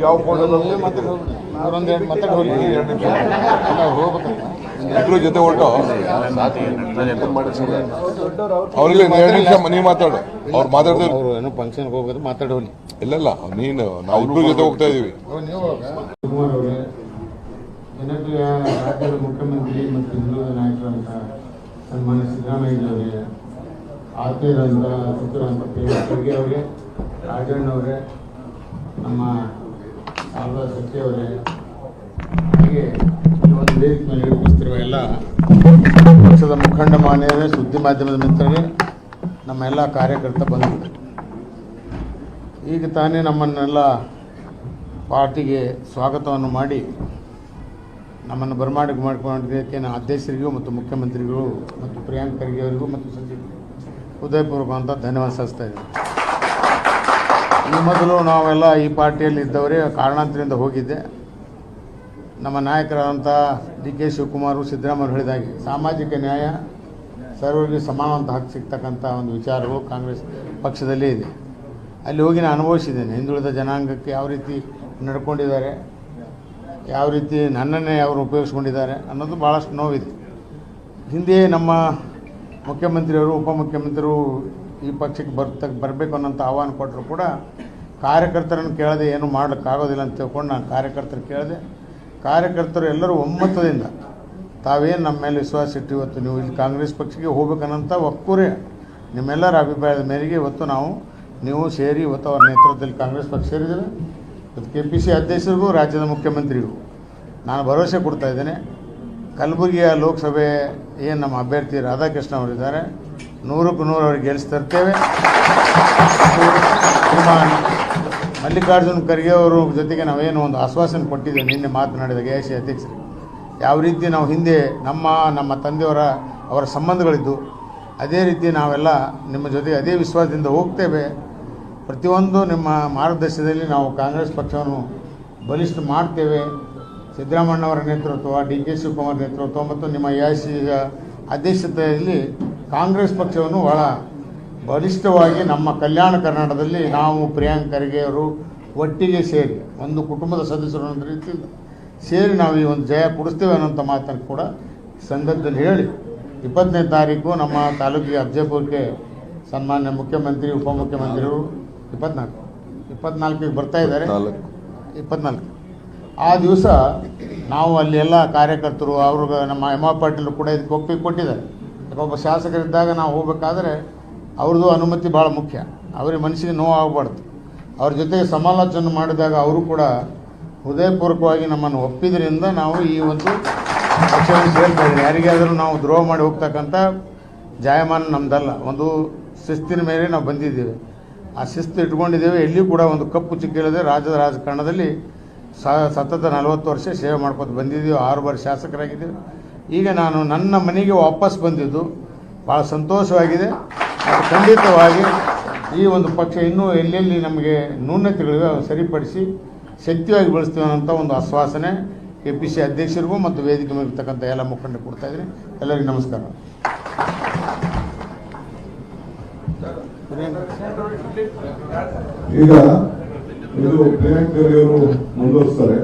ಯಾವ ಫೋಟೋ ಮತ್ತೆ ಎರಡು ಮಾತಾಡಿ ಹೋಗಿ ಅಲ್ಲ ಹೋಗ್ಬೇಕಂತ ಇಬ್ರು ಜೊತೆ ಹೊರಟು. ಅವ್ರಿಗೆ ಎರಡು ನಿಮಿಷ ನೀವು ಮಾತಾಡು. ಅವ್ರು ಮಾತಾಡ್ತಾರೆ ಅವರು ಏನೋ ಫಂಕ್ಷನ್ಗೆ ಹೋಗೋದು ಮಾತಾಡಿ ಹೋಗಿ ಇಲ್ಲಲ್ಲ ನೀನು ನಾವು ಇಬ್ರು ಜೊತೆ ಹೋಗ್ತಾ ಇದೀವಿ. ಕುಮಾರ್ ಅವರೇ ಜನಪ್ರಿಯ ರಾಜ್ಯದ ಮುಖ್ಯಮಂತ್ರಿ ಮತ್ತು ಹಿಂದೂ ನಾಯಕರಂತ ಸನ್ಮಾನ್ಯ ಸಿದ್ದರಾಮಯ್ಯನವರೇ ಆತ್ಮೀಯರಂತ ಸುತ್ತರಂತ ಖರ್ಗೆ ಅವರೇ ರಾಜಣ್ಣವರೇ ನಮ್ಮ ಶಾರದಾ ಶೆಟ್ಟಿ ಅವರೇ ಹಾಗೆ ಈ ಒಂದು ವೇದಿಕೆ ಮೇಲೆ ಎಲ್ಲ ಪಕ್ಷದ ಮುಖಂಡ ಮಾನ್ಯರೇ ಸುದ್ದಿ ಮಾಧ್ಯಮದ ಮಿತ್ರರೇ ನಮ್ಮ ಎಲ್ಲ ಕಾರ್ಯಕರ್ತ ಬಂದಿದ್ದರು ಈಗ ತಾನೇ ನಮ್ಮನ್ನೆಲ್ಲ ಪಾರ್ಟಿಗೆ ಸ್ವಾಗತವನ್ನು ಮಾಡಿ ನಮ್ಮನ್ನು ಬರಮಾಡಿಕೆ ಮಾಡಿಕೊಂಡಿದ್ದಕ್ಕೆ ನಾನು ಅಧ್ಯಕ್ಷರಿಗೂ ಮತ್ತು ಮುಖ್ಯಮಂತ್ರಿಗಳು ಮತ್ತು ಪ್ರಿಯಾಂಕ್ ಖರ್ಗೆ ಅವರಿಗೂ ಮತ್ತು ಸಂಜೀವ್ ಹೃದಯಪೂರ್ವಕ ಅಂತ ಧನ್ಯವಾದ ಸಲ್ಲಿಸ್ತಾ ಇದ್ದೀನಿ. ಈ ಮೊದಲು ನಾವೆಲ್ಲ ಈ ಪಾರ್ಟಿಯಲ್ಲಿ ಇದ್ದವರೇ ಕಾರಣಾಂತರದಿಂದ ಹೋಗಿದ್ದೆ. ನಮ್ಮ ನಾಯಕರಾದಂಥ ಡಿ ಕೆ ಶಿವಕುಮಾರ್ ಸಿದ್ದರಾಮಯ್ಯ ಹೇಳಿದಾಗೆ, ಸಾಮಾಜಿಕ ನ್ಯಾಯ ಸರ್ವರಿಗೆ ಸಮಾನವಂತ ಹಕ್ಕು ಸಿಗ್ತಕ್ಕಂಥ ಒಂದು ವಿಚಾರವು ಕಾಂಗ್ರೆಸ್ ಪಕ್ಷದಲ್ಲೇ ಇದೆ. ಅಲ್ಲಿ ಹೋಗಿ ನಾನು ಅನುಭವಿಸಿದ್ದೇನೆ, ಹಿಂದುಳಿದ ಜನಾಂಗಕ್ಕೆ ಯಾವ ರೀತಿ ನಡ್ಕೊಂಡಿದ್ದಾರೆ, ಯಾವ ರೀತಿ ನನ್ನನ್ನೇ ಅವರು ಉಪಯೋಗಿಸ್ಕೊಂಡಿದ್ದಾರೆ ಅನ್ನೋದು ಭಾಳಷ್ಟು ನೋವಿದೆ. ಹಿಂದೆ ನಮ್ಮ ಮುಖ್ಯಮಂತ್ರಿಯವರು, ಉಪಮುಖ್ಯಮಂತ್ರಿಯವರು ಈ ಪಕ್ಷಕ್ಕೆ ಬರ್ತ, ಬರಬೇಕು ಅನ್ನೋಂಥ ಆಹ್ವಾನ ಕೊಟ್ಟರು ಕೂಡ ಕಾರ್ಯಕರ್ತರನ್ನು ಕೇಳದೆ ಏನು ಮಾಡೋಕ್ಕಾಗೋದಿಲ್ಲ ಅಂತ ತಿಳ್ಕೊಂಡು ನಾನು ಕಾರ್ಯಕರ್ತರು ಕೇಳಿದೆ ಕಾರ್ಯಕರ್ತರು ಎಲ್ಲರೂ ಒಮ್ಮತದಿಂದ ತಾವೇನು ನಮ್ಮ ಮೇಲೆ ವಿಶ್ವಾಸ ಇಟ್ಟು ಇವತ್ತು ನೀವು ಇಲ್ಲಿ ಕಾಂಗ್ರೆಸ್ ಪಕ್ಷಕ್ಕೆ ಹೋಗ್ಬೇಕನ್ನಂಥ ಒಕ್ಕೂರೇ ನಿಮ್ಮೆಲ್ಲರ ಅಭಿಪ್ರಾಯದ ಮೇರೆಗೆ ಇವತ್ತು ನಾವು, ನೀವು ಸೇರಿ ಇವತ್ತು ಅವರ ನೇತೃತ್ವದಲ್ಲಿ ಕಾಂಗ್ರೆಸ್ ಪಕ್ಷ ಸೇರಿದ್ದೇವೆ ಇವತ್ತು ಕೆ ಪಿ ಸಿ ಅಧ್ಯಕ್ಷರಿಗೂ ರಾಜ್ಯದ ಮುಖ್ಯಮಂತ್ರಿಗೂ ನಾನು ಭರವಸೆ ಕೊಡ್ತಾ ಇದ್ದೇನೆ. ಕಲಬುರಗಿಯ ಲೋಕಸಭೆ ಏನು ನಮ್ಮ ಅಭ್ಯರ್ಥಿ ರಾಧಾಕೃಷ್ಣ ಅವರಿದ್ದಾರೆ. ನೂರಕ್ಕೂ ನೂರು ಅವ್ರಿಗೆ ಗೆಲ್ಲಿಸ್ತಿರ್ತೇವೆ ಮಲ್ಲಿಕಾರ್ಜುನ್ ಖರ್ಗೆ ಅವರು ಜೊತೆಗೆ ನಾವೇನು ಒಂದು ಆಶ್ವಾಸನೆ ಕೊಟ್ಟಿದ್ದೇವೆ ನಿನ್ನೆ ಮಾತನಾಡಿದ ಎ ಸಿ ಅಧ್ಯಕ್ಷರು. ಯಾವ ರೀತಿ ನಾವು ಹಿಂದೆ ನಮ್ಮ ನಮ್ಮ ತಂದೆಯವರ, ಅವರ ಸಂಬಂಧಗಳಿದ್ದು, ಅದೇ ರೀತಿ ನಾವೆಲ್ಲ ನಿಮ್ಮ ಜೊತೆ ಅದೇ ವಿಶ್ವಾಸದಿಂದ ಹೋಗ್ತೇವೆ. ಪ್ರತಿಯೊಂದು ನಿಮ್ಮ ಮಾರ್ಗದರ್ಶನದಲ್ಲಿ ನಾವು ಕಾಂಗ್ರೆಸ್ ಪಕ್ಷವನ್ನು ಬಲಿಷ್ಠ ಮಾಡ್ತೇವೆ. ಸಿದ್ದರಾಮಣ್ಣವರ ನೇತೃತ್ವ, ಡಿ ಕೆ ಶಿವಕುಮಾರ್ ನೇತೃತ್ವ, ಮತ್ತು ನಿಮ್ಮ ಎ ಐ ಸಿ ಅಧ್ಯಕ್ಷತೆಯಲ್ಲಿ ಕಾಂಗ್ರೆಸ್ ಪಕ್ಷವನ್ನು ಭಾಳ ಬಲಿಷ್ಠವಾಗಿ ನಮ್ಮ ಕಲ್ಯಾಣ ಕರ್ನಾಟಕದಲ್ಲಿ ನಾವು ಪ್ರಿಯಾಂಕ್ ಖರ್ಗೆ ಅವರು ಒಟ್ಟಿಗೆ ಸೇರಿ ಒಂದು ಕುಟುಂಬದ ಸದಸ್ಯರು ಅನ್ನೋ ರೀತಿಯಿಂದ ಸೇರಿ ನಾವು ಈ ಒಂದು ಜಯ ಕೊಡಿಸ್ತೇವೆ ಅನ್ನೋಂಥ ಮಾತನ್ನು ಕೂಡ ಸಂದರ್ಭದಲ್ಲಿ ಹೇಳಿ ಇಪ್ಪತ್ತನೇ ತಾರೀಕು ನಮ್ಮ ತಾಲೂಕಿಗೆ ಅಫಜಲ್ಪುರಕ್ಕೆ ಸನ್ಮಾನ್ಯ ಮುಖ್ಯಮಂತ್ರಿ ಉಪಮುಖ್ಯಮಂತ್ರಿಗಳು ಇಪ್ಪತ್ನಾಲ್ಕು ಇಪ್ಪತ್ನಾಲ್ಕಿಗೆ ಬರ್ತಾ ಇದ್ದಾರೆ. ನಾಲ್ಕು ಇಪ್ಪತ್ನಾಲ್ಕು. ಆ ದಿವಸ ನಾವು ಅಲ್ಲಿ ಎಲ್ಲ ಕಾರ್ಯಕರ್ತರು ಅವ್ರಿಗೆ ನಮ್ಮ ಎಂ ಆರ್ ಪಾಟೀಲ್ ಕೂಡ ಇದಕ್ಕೆ ಒಪ್ಪಿಗೆ ಕೊಟ್ಟಿದ್ದಾರೆ. ಒಬ್ಬ ಶಾಸಕರಿದ್ದಾಗ ನಾವು ಹೋಗ್ಬೇಕಾದ್ರೆ ಅವ್ರದ್ದು ಅನುಮತಿ ಭಾಳ ಮುಖ್ಯ. ಅವ್ರಿಗೆ ಮನಸ್ಸಿಗೆ ನೋವು ಆಗಬಾರ್ದು. ಅವ್ರ ಜೊತೆಗೆ ಸಮಾಲೋಚನೆ ಮಾಡಿದಾಗ ಅವರು ಕೂಡ ಹೃದಯಪೂರ್ವಕವಾಗಿ ನಮ್ಮನ್ನು ಒಪ್ಪಿದ್ರಿಂದ ನಾವು ಈ ಒಂದು ಪಕ್ಷವನ್ನು ಸೇರ್ತಾ ಇದ್ದೀವಿ. ಯಾರಿಗಾದರೂ ನಾವು ದ್ರೋಹ ಮಾಡಿ ಹೋಗ್ತಕ್ಕಂಥ ಜಾಯಮಾನ ನಮ್ಮದಲ್ಲ ಒಂದು ಶಿಸ್ತಿನ ಮೇಲೆ ನಾವು ಬಂದಿದ್ದೇವೆ. ಆ ಶಿಸ್ತು ಇಟ್ಕೊಂಡಿದ್ದೇವೆ. ಎಲ್ಲಿಯೂ ಕೂಡ ಒಂದು ಕಪ್ಪು ಚಿಕ್ಕಿಲ್ಲದೆ ರಾಜ್ಯದ ರಾಜಕಾರಣದಲ್ಲಿ ಸ, ಸತತ ನಲವತ್ತು ವರ್ಷ ಸೇವೆ ಮಾಡ್ಕೊತ ಬಂದಿದ್ದೀವಿ. ಆರು ಬಾರಿ ಶಾಸಕರಾಗಿದ್ದೀವಿ. ಈಗ ನಾನು ನನ್ನ ಮನೆಗೆ ವಾಪಸ್ ಬಂದಿದ್ದು ಭಾಳ ಸಂತೋಷವಾಗಿದೆ. ಖಂಡಿತವಾಗಿ ಈ ಒಂದು ಪಕ್ಷ ಇನ್ನೂ ಎಲ್ಲೆಲ್ಲಿ ನಮಗೆ ನ್ಯೂನತೆಗಳಿವೆ ಅವು ಸರಿಪಡಿಸಿ ಶಕ್ತಿಯಾಗಿ ಬೆಳೆಸ್ತೀವಿ ಅನ್ನೋಂಥ ಒಂದು ಆಶ್ವಾಸನೆ ಕೆ ಪಿ ಸಿ ಅಧ್ಯಕ್ಷರಿಗೂ ಮತ್ತು ವೇದಿಕೆ ಮೇಲೆ ಇರ್ತಕ್ಕಂಥ ಎಲ್ಲ ಮುಖಂಡರು ಕೊಡ್ತಾ ಇದ್ದೀನಿ. ಎಲ್ಲರಿಗೂ ನಮಸ್ಕಾರ. ಈಗ ಇದು ಪ್ರಿಯಾಂಕ್ ಅವರು ಮುಂದುವರಿಸ್ತಾರೆ.